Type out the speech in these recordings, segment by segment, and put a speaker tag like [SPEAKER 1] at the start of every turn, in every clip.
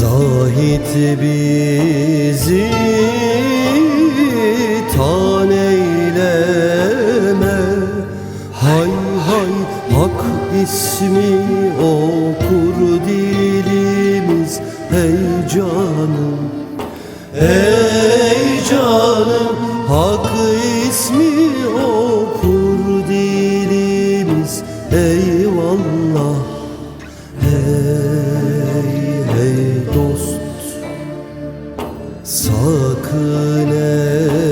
[SPEAKER 1] Zahit bizi tan eyleme Hay hay hak ismi okur dilimiz Hey canım. Ey canım hak ismi Sakın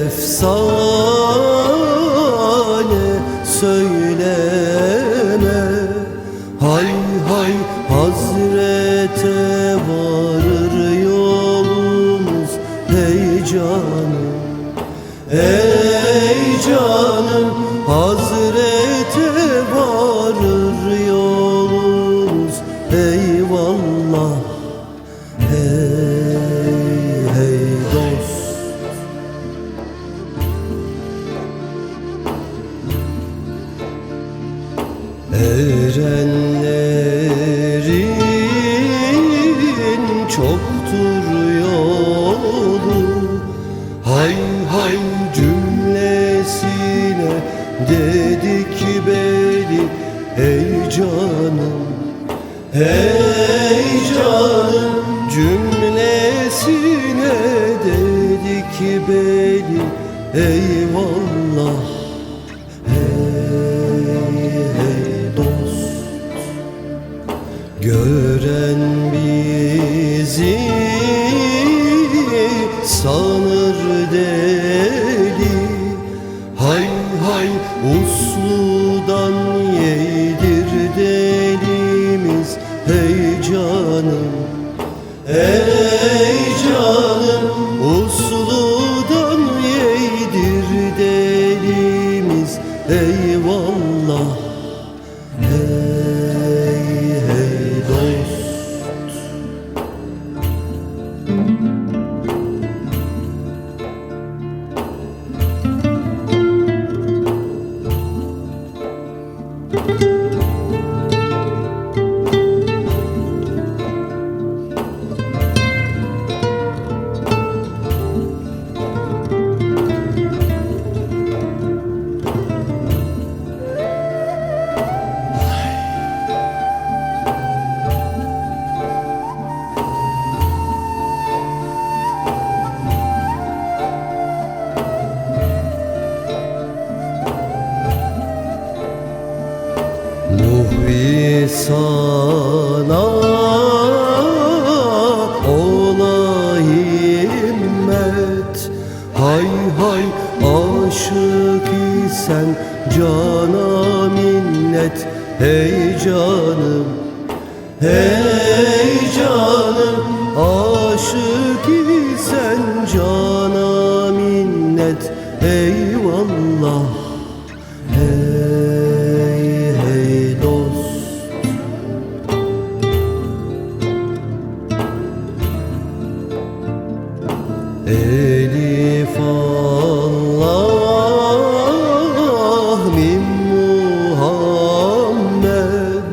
[SPEAKER 1] efsane söyleme. Hay hay hazrete varır yolumuz Hey canım Ey Erenlerin çoktur yolu. Hay hay cümlesine dedik beli Ey canım Ey canım. Cümlesine dedik beli Eyvallah Gören bizi sanır deli. Hay hay usludan yedir delimiz. Hey canım Ey canım usludan yedir delimiz. Eyvallah sana ola himmet Hay hay aşık isen cana minnet. Hey canım Hey canım aşık isen cana minnet. Eyvallah Allah min Muhammed.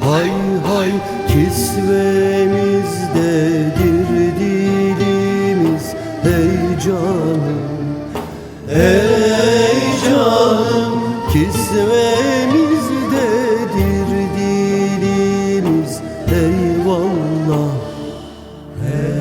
[SPEAKER 1] Hay hay kisvemizdedir dilimiz. Ey canım, ey canım Kisvemizdedir dilimiz. Eyvallah, eyvallah